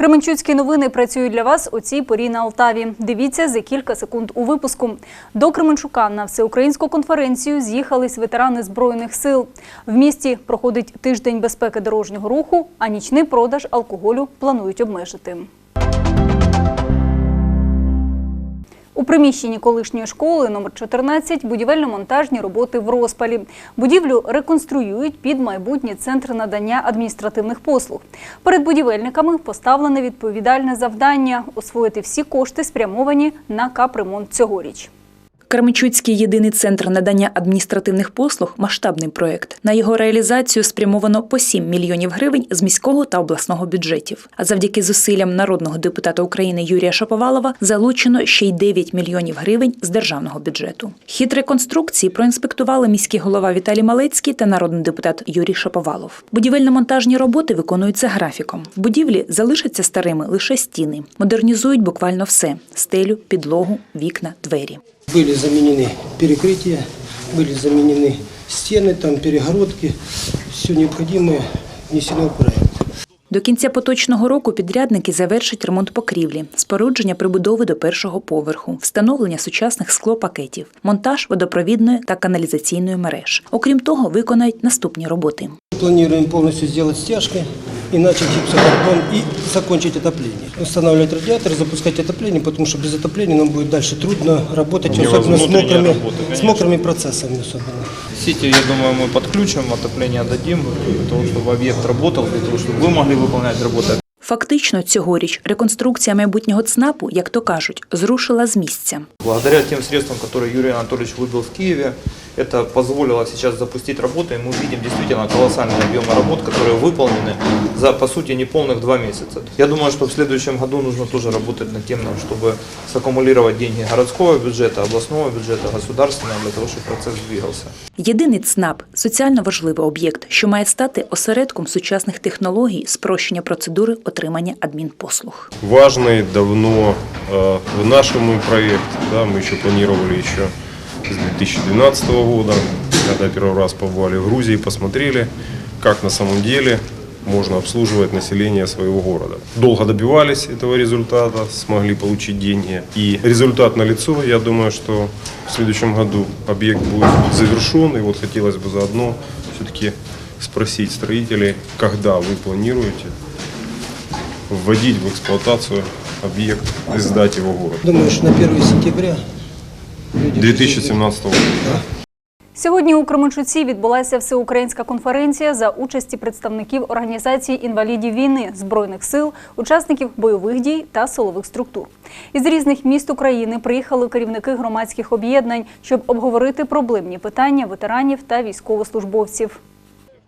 Кременчуцькі новини працюють для вас у цій порі на Алтаві. Дивіться за кілька секунд у випуску. До Кременчука на всеукраїнську конференцію з'їхались ветерани збройних сил. В місті проходить тиждень безпеки дорожнього руху, а нічний продаж алкоголю планують обмежити. Приміщенні колишньої школи номер 14 будівельно-монтажні роботи в розпалі. Будівлю реконструюють під майбутній центр надання адміністративних послуг. Перед будівельниками поставлене відповідальне завдання освоїти всі кошти, спрямовані на капремонт цьогоріч. Кременчуцький єдиний центр надання адміністративних послуг масштабний проект. На його реалізацію спрямовано по 7 мільйонів гривень з міського та обласного бюджетів. А завдяки зусиллям народного депутата України Юрія Шаповалова залучено ще й 9 мільйонів гривень з державного бюджету. Хід реконструкції проінспектували міський голова Віталій Малецький та народний депутат Юрій Шаповалов. Будівельно-монтажні роботи виконуються графіком. В будівлі залишаться старими лише стіни. Модернізують буквально все: стелю, підлогу, вікна, двері. Были заменены перекрытия, были заменены стены, там перегородки, все необходимое внесено в проект. До кінця поточного року підрядники завершать ремонт покрівлі, спорудження прибудови до першого поверху, встановлення сучасних склопакетів, монтаж водопровідної та каналізаційної мереж. Окрім того, виконають наступні роботи. Планируем полностью сделать стяжки и начать гипсокартон и закончить отопление. Устанавливать радиатор, запускать отопление, потому что без отопления нам будет дальше трудно работать, особенно с внутренняя мокрыми, работа, с конечно. мокрыми процессами особенно. Сети, я думаю, мы подключим, отопление дадим, для того, чтобы объект работал, для того, чтобы вы могли выполнять работу. Фактично, цьогоріч реконструкція майбутнього ЦНАПу, як то кажуть, зрушила з місця. Благодаря тем средствам, которые Юрий Анатольевич выбил в Киеве, это позволило сейчас запустить работу, и мы видим действительно колоссальный объем работ, которые выполнены за, по сути, неполных два месяца. Я думаю, что в следующем году нужно тоже работать над тем, чтобы саккумулировать деньги городского бюджета, областного бюджета, государственного, для того, чтобы процесс двигался. Єдиний ЦНАП соціально важливий об'єкт, що має стати осередком сучасних технологій спрощення процедури отримання адмінпослуг. важный давно э, в нашем проекте. Да, мы еще планировали еще с 2012 года, когда первый раз побывали в Грузии, посмотрели, как на самом деле можно обслуживать население своего города. Долго добивались этого результата, смогли получить деньги. И результат налицо. Я думаю, что в следующем году объект будет завершен. И вот хотелось бы заодно все-таки спросить строителей, когда вы планируете вводить в эксплуатацию объект и сдать его город. Думаю, что на 1 сентября 2017 року. Сьогодні у Кременчуці відбулася всеукраїнська конференція за участі представників організації інвалідів війни, збройних сил, учасників бойових дій та силових структур. Із різних міст України приїхали керівники громадських об'єднань, щоб обговорити проблемні питання ветеранів та військовослужбовців.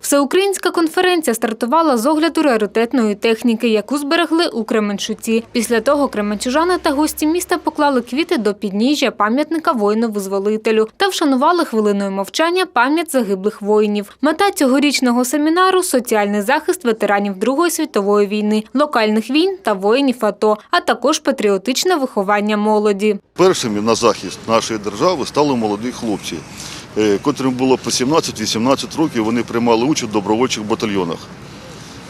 Всеукраїнська конференція стартувала з огляду раритетної техніки, яку зберегли у Кременчуці. Після того кременчужани та гості міста поклали квіти до підніжжя пам'ятника воїну-визволителю та вшанували хвилиною мовчання пам'ять загиблих воїнів. Мета цьогорічного семінару соціальний захист ветеранів Другої світової війни, локальних війн та воїнів АТО, а також патріотичне виховання молоді. Першими на захист нашої держави стали молоді хлопці, котрим було по 17-18 років. Вони приймали участь в добровольчих батальйонах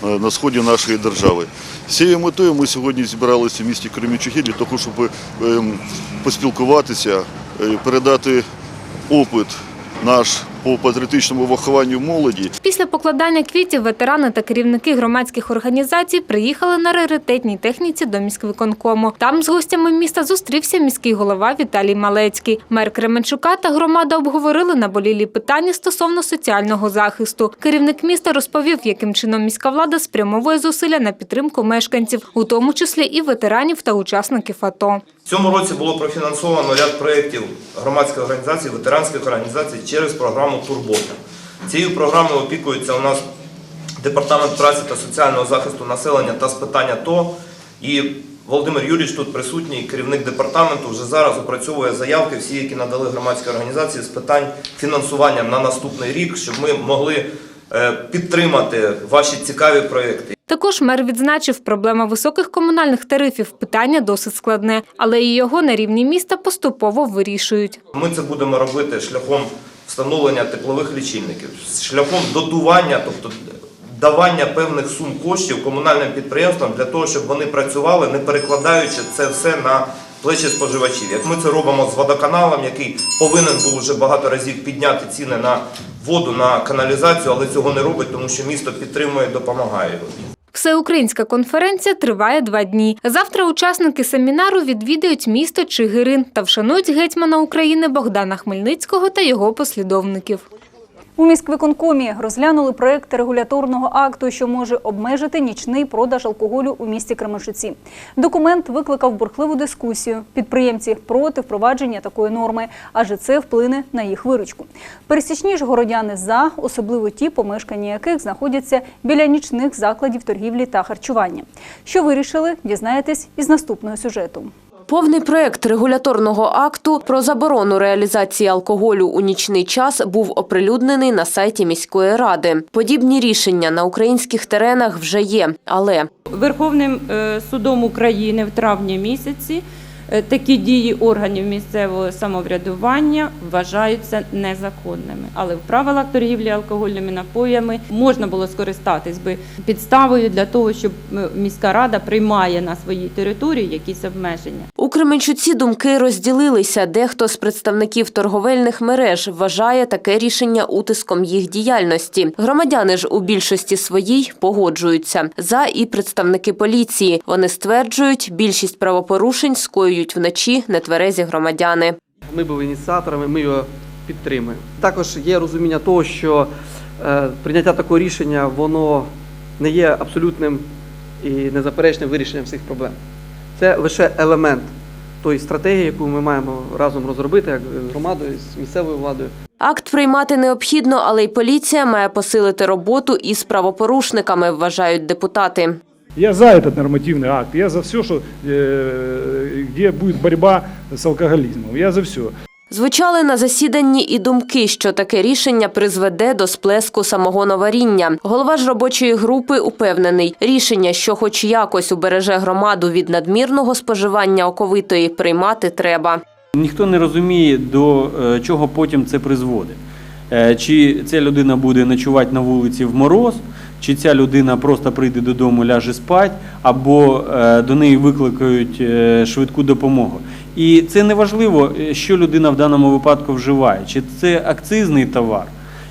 е, на сході нашої держави. З цією метою ми сьогодні зібралися в місті Кремінчуки для того, щоб ем, поспілкуватися, е, передати опит наш по патріотичному вихованню молоді. Після покладання квітів ветерани та керівники громадських організацій приїхали на раритетній техніці до міськвиконкому. Там з гостями міста зустрівся міський голова Віталій Малецький. Мер Кременчука та громада обговорили наболілі питання стосовно соціального захисту. Керівник міста розповів, яким чином міська влада спрямовує зусилля на підтримку мешканців, у тому числі і ветеранів та учасників АТО. В цьому році було профінансовано ряд проєктів громадських організацій, ветеранських організацій через програму Турбота. Цією програмою опікується у нас Департамент праці та соціального захисту населення та з питання ТО. І Володимир Юрійович тут присутній, керівник департаменту, вже зараз опрацьовує заявки, всі, які надали громадські організації з питань фінансування на наступний рік, щоб ми могли е, підтримати ваші цікаві проєкти. Також мер відзначив, проблема високих комунальних тарифів питання досить складне, але і його на рівні міста поступово вирішують. Ми це будемо робити шляхом встановлення теплових лічильників, шляхом дотування, тобто давання певних сум коштів комунальним підприємствам для того, щоб вони працювали, не перекладаючи це все на плечі споживачів. Як ми це робимо з водоканалом, який повинен був вже багато разів підняти ціни на воду, на каналізацію, але цього не робить, тому що місто підтримує, допомагає. Всеукраїнська конференція триває два дні. Завтра учасники семінару відвідають місто Чигирин та вшанують гетьмана України Богдана Хмельницького та його послідовників. У міськвиконкомі розглянули проект регуляторного акту, що може обмежити нічний продаж алкоголю у місті Кременчуці. Документ викликав бурхливу дискусію. Підприємці проти впровадження такої норми, адже це вплине на їх виручку. Пересічні ж городяни за, особливо ті, помешкання яких знаходяться біля нічних закладів торгівлі та харчування. Що вирішили, дізнаєтесь із наступного сюжету. Повний проект регуляторного акту про заборону реалізації алкоголю у нічний час був оприлюднений на сайті міської ради. Подібні рішення на українських теренах вже є, але Верховним е, судом України в травні місяці такі дії органів місцевого самоврядування вважаються незаконними. Але в правилах торгівлі алкогольними напоями можна було скористатись би підставою для того, щоб е, міська рада приймає на своїй території якісь обмеження. у Кременчуці думки розділилися. Дехто з представників торговельних мереж вважає таке рішення утиском їх діяльності. Громадяни ж у більшості своїй погоджуються. За і представники поліції. Вони стверджують, більшість правопорушень скоюють вночі нетверезі громадяни. Ми були ініціаторами, ми його підтримуємо. Також є розуміння того, що е, прийняття такого рішення воно не є абсолютним і незаперечним вирішенням всіх проблем. Це лише елемент тої стратегії, яку ми маємо разом розробити як з громадою, з місцевою владою. Акт приймати необхідно, але й поліція має посилити роботу із правопорушниками, вважають депутати. Я за этот нормативный акт, я за все, что, э, где будет борьба с алкоголизмом. Я за все. Звучали на засіданні і думки, що таке рішення призведе до сплеску самогоноваріння. Голова ж робочої групи упевнений, рішення, що хоч якось убереже громаду від надмірного споживання оковитої, приймати треба. Ніхто не розуміє, до е, чого потім це призводить. Е, Чи ця людина буде ночувати на вулиці в мороз, чи ця людина просто прийде додому, ляже спать, або е, до неї викликають е, швидку допомогу. І це не важливо, е, що людина в даному випадку вживає, чи це акцизний товар,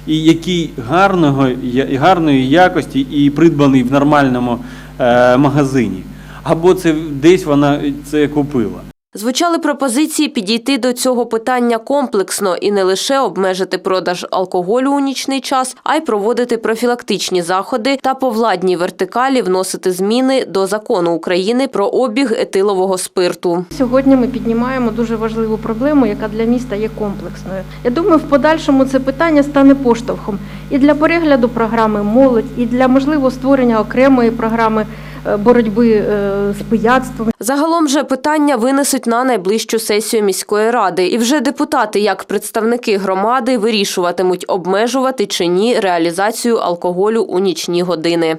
і який гарного, гарної якості і придбаний в нормальному магазині, або це десь вона це купила. Звучали пропозиції підійти до цього питання комплексно і не лише обмежити продаж алкоголю у нічний час, а й проводити профілактичні заходи та по владній вертикалі вносити зміни до закону України про обіг етилового спирту. Сьогодні ми піднімаємо дуже важливу проблему, яка для міста є комплексною. Я думаю, в подальшому це питання стане поштовхом і для перегляду програми молодь, і для можливо створення окремої програми боротьби е, з пияцтвом. Загалом же питання винесуть на найближчу сесію міської ради, і вже депутати, як представники громади, вирішуватимуть обмежувати чи ні реалізацію алкоголю у нічні години.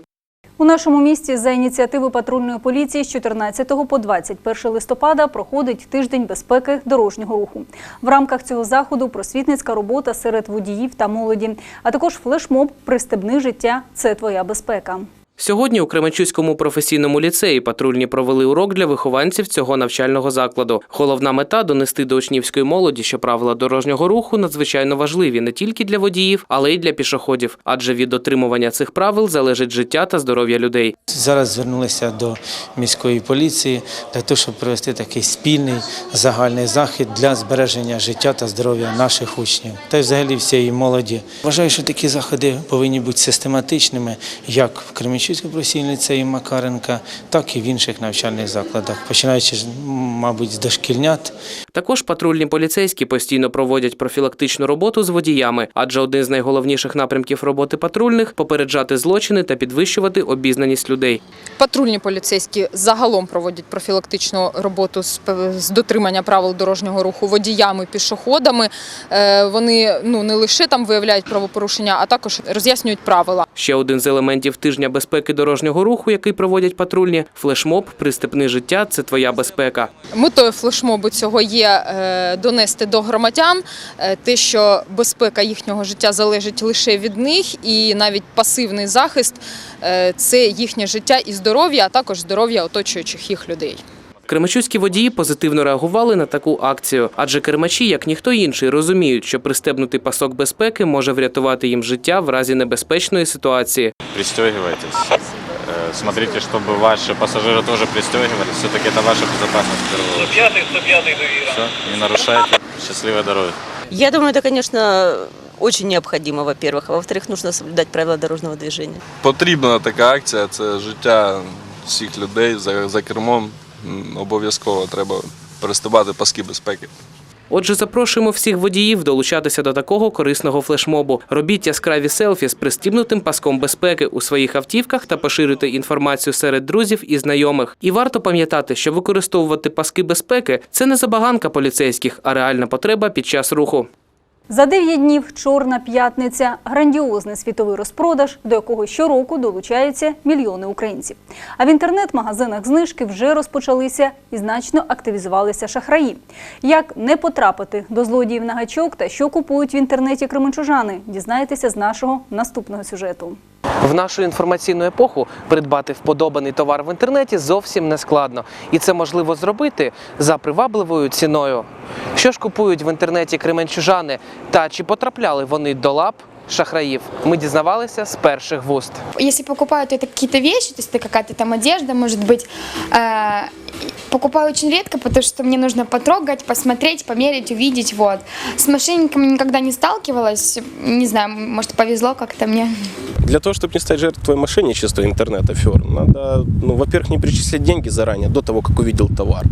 У нашому місті за ініціативи патрульної поліції з 14 по 21 листопада проходить тиждень безпеки дорожнього руху. В рамках цього заходу просвітницька робота серед водіїв та молоді, а також флешмоб Пристебни життя це твоя безпека. Сьогодні у Кременчуцькому професійному ліцеї патрульні провели урок для вихованців цього навчального закладу. Головна мета донести до учнівської молоді, що правила дорожнього руху надзвичайно важливі не тільки для водіїв, але й для пішоходів, адже від дотримування цих правил залежить життя та здоров'я людей. Зараз звернулися до міської поліції для того, щоб провести такий спільний загальний захід для збереження життя та здоров'я наших учнів та й взагалі всієї молоді. Вважаю, що такі заходи повинні бути систематичними як в Кременчуцькому професійному ліцеї Макаренка, так і в інших навчальних закладах, починаючи, мабуть, з дошкільнят. Також патрульні поліцейські постійно проводять профілактичну роботу з водіями, адже один з найголовніших напрямків роботи патрульних попереджати злочини та підвищувати обізнаність людей. Патрульні поліцейські загалом проводять профілактичну роботу з, дотримання правил дорожнього руху водіями, пішоходами. Е, Вони ну не лише там виявляють правопорушення, а також роз'яснюють правила. Ще один з елементів тижня безпеки дорожнього руху, який проводять патрульні флешмоб Пристепни життя це твоя безпека. Метою флешмобу цього є е, донести до громадян е, те, що безпека їхнього життя залежить лише від них, і навіть пасивний захист е, це їхнє життя і здоров'я, а також здоров'я оточуючих їх людей. Кременчуцькі водії позитивно реагували на таку акцію, адже кермачі, як ніхто інший, розуміють, що пристебнутий пасок безпеки може врятувати їм життя в разі небезпечної ситуації Пристегивайтесь. Э, Смотрите, чтобы ваши пассажиры тоже пристегивались. Все-таки это ваша безопасность в первую очередь. 105 105 Все, не нарушайте. Счастливой дороги. Я думаю, это, конечно, очень необходимо, во-первых. А во-вторых, нужно соблюдать правила дорожного движения. Потрібна така акція, це життя всіх людей за, за кермом. М, Обов'язково треба переступати паски безпеки. Отже, запрошуємо всіх водіїв долучатися до такого корисного флешмобу. Робіть яскраві селфі з пристібнутим паском безпеки у своїх автівках та поширюйте інформацію серед друзів і знайомих. І варто пам'ятати, що використовувати паски безпеки це не забаганка поліцейських, а реальна потреба під час руху. За 9 днів Чорна п'ятниця грандіозний світовий розпродаж, до якого щороку долучаються мільйони українців. А в інтернет-магазинах знижки вже розпочалися і значно активізувалися шахраї. Як не потрапити до злодіїв на гачок та що купують в інтернеті кременчужани, дізнаєтеся з нашого наступного сюжету. В нашу інформаційну епоху придбати вподобаний товар в інтернеті зовсім не складно, і це можливо зробити за привабливою ціною. Що ж купують в інтернеті кременчужани та чи потрапляли вони до лап шахраїв? Ми дізнавалися з перших вуст. Если покупают это какие-то вещи, то есть это какая-то там одежда, может быть, э, покупаю очень редко, потому что мне нужно потрогать, посмотреть, померить, увидеть, вот. С мошенниками никогда не сталкивалась, не знаю, может повезло как-то мне. Для того, чтобы не стать жертвой мошенничества интернет-афер, надо, ну, во-первых, не перечислять деньги заранее, до того, как увидел товар.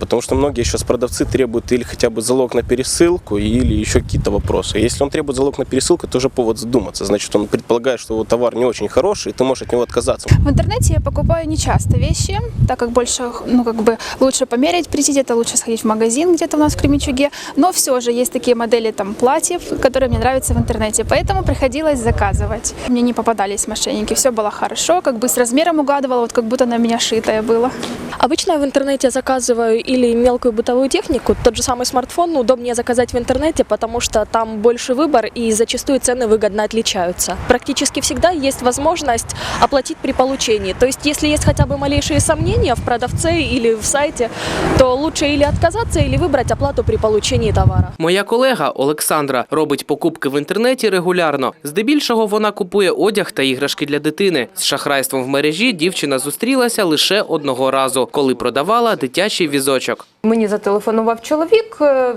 Потому что многие сейчас продавцы требуют или хотя бы залог на пересылку, или еще какие-то вопросы. Если он требует залог на пересылку, это уже повод задуматься. Значит, он предполагает, что его товар не очень хороший, и ты можешь от него отказаться. В интернете я покупаю не часто вещи, так как больше, ну, как бы лучше померить, прийти где-то, лучше сходить в магазин где-то у нас в Кременчуге. Но все же есть такие модели там платьев, которые мне нравятся в интернете, поэтому приходилось заказывать. Мне не попадались мошенники, все было хорошо, как бы с размером угадывала, вот как будто на меня шитое было. Обычно в интернете заказываю или мелкую бытовую технику, тот же самый смартфон удобнее заказать в интернете, потому что там больше выбор и зачастую цены выгодно отличаются. Практически всегда есть возможность оплатить при получении. То есть если есть хотя бы малейшие сомнения в продавце или в сайте, то лучше или отказаться, или выбрать оплату при получении товара. Моя колега Олександра робить покупки в інтернеті регулярно. Здебільшого вона купує одяг та іграшки для дитини. З шахрайством в мережі дівчина зустрілася лише одного разу, коли продавала дитячий візочок. Мені зателефонував чоловік, е,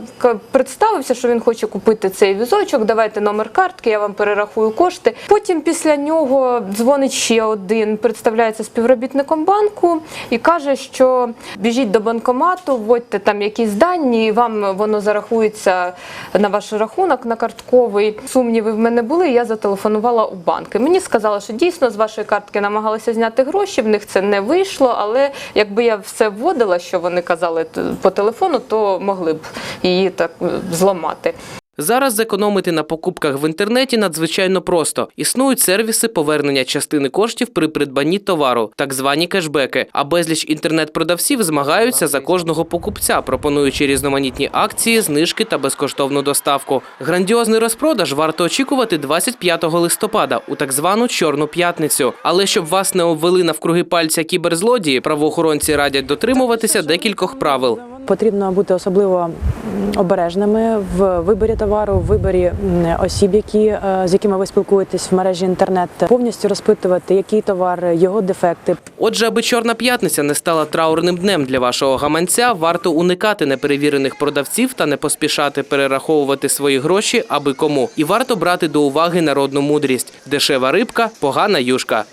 представився, що він хоче купити цей візочок. Давайте номер картки, я вам перерахую кошти. Потім після нього дзвонить ще один, представляється співробітником банку і каже, що біжіть до банкомату, вводьте там якісь дані, вам воно зарахується на ваш рахунок на картковий. Сумніви в мене були. Я зателефонувала у банки. Мені сказали, що дійсно з вашої картки намагалися зняти гроші. В них це не вийшло, але якби я все вводила, що вони казали по телефону, то могли б її так зламати. Зараз зекономити на покупках в інтернеті надзвичайно просто. Існують сервіси повернення частини коштів при придбанні товару, так звані кешбеки. А безліч інтернет-продавців змагаються за кожного покупця, пропонуючи різноманітні акції, знижки та безкоштовну доставку. Грандіозний розпродаж варто очікувати 25 листопада у так звану Чорну п'ятницю. Але щоб вас не обвели навкруги пальця кіберзлодії, правоохоронці радять дотримуватися декількох правил. Потрібно бути особливо обережними в виборі товару, в виборі осіб, які е, з якими ви спілкуєтесь в мережі інтернет, повністю розпитувати, який товар, його дефекти. Отже, аби Чорна п'ятниця не стала траурним днем для вашого гаманця, варто уникати неперевірених продавців та не поспішати перераховувати свої гроші аби кому. І варто брати до уваги народну мудрість: дешева рибка, погана юшка.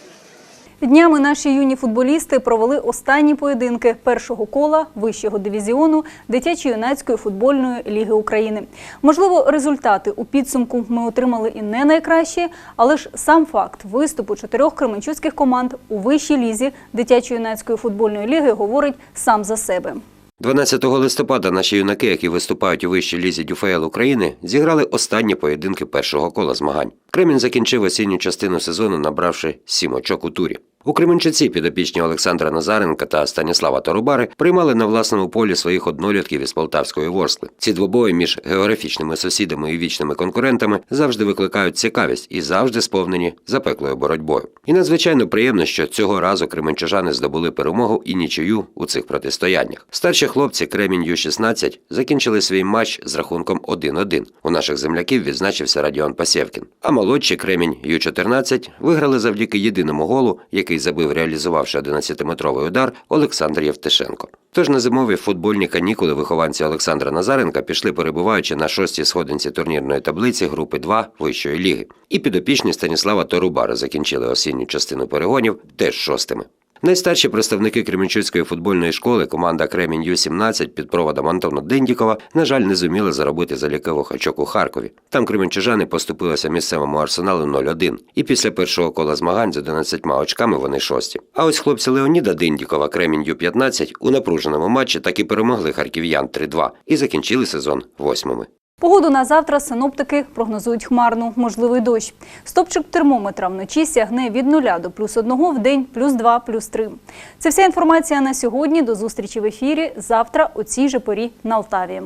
Днями наші юні футболісти провели останні поєдинки першого кола вищого дивізіону дитячо-юнацької футбольної ліги України. Можливо, результати у підсумку ми отримали і не найкращі, але ж сам факт виступу чотирьох кременчуцьких команд у вищій лізі дитячо-юнацької футбольної ліги говорить сам за себе. 12 листопада наші юнаки, які виступають у вищій лізі ДЮФЛ України, зіграли останні поєдинки першого кола змагань. Кремінь закінчив осінню частину сезону, набравши сім очок у турі. У Кременчуці підопічні Олександра Назаренка та Станіслава Торубари приймали на власному полі своїх однолітків із Полтавської Ворскли. Ці двобої між географічними сусідами і вічними конкурентами завжди викликають цікавість і завжди сповнені запеклою боротьбою. І надзвичайно приємно, що цього разу кременчужани здобули перемогу і нічию у цих протистояннях. Старші хлопці Кремінь Ю-16 закінчили свій матч з рахунком 1-1. У наших земляків відзначився Радіон Пасєвкін. А молодші Кремінь Ю-14 виграли завдяки єдиному голу, який забив, реалізувавши 11-метровий удар Олександр Євтишенко. Тож на зимові футбольні канікули вихованці Олександра Назаренка пішли перебуваючи на шостій сходинці турнірної таблиці групи 2 вищої ліги. І підопічні Станіслава Торубара закінчили осінню частину перегонів теж шостими. Найстарші представники Кременчуцької футбольної школи, команда Кремінь Ю-17 під проводом Антона Диндікова, на жаль, не зуміли заробити залікових очок у Харкові. Там кременчужани поступилися місцевому арсеналу 0-1. І після першого кола змагань з 11 очками вони шості. А ось хлопці Леоніда Диндікова, Кремінь Ю-15 у напруженому матчі так і перемогли харків'ян 3-2 і закінчили сезон восьмими. Погоду на завтра синоптики прогнозують хмарну, можливий дощ. Стопчик термометра вночі сягне від 0 до плюс 1, в день плюс 2, плюс 3. Це вся інформація на сьогодні. До зустрічі в ефірі завтра у цій же порі на Алтаві.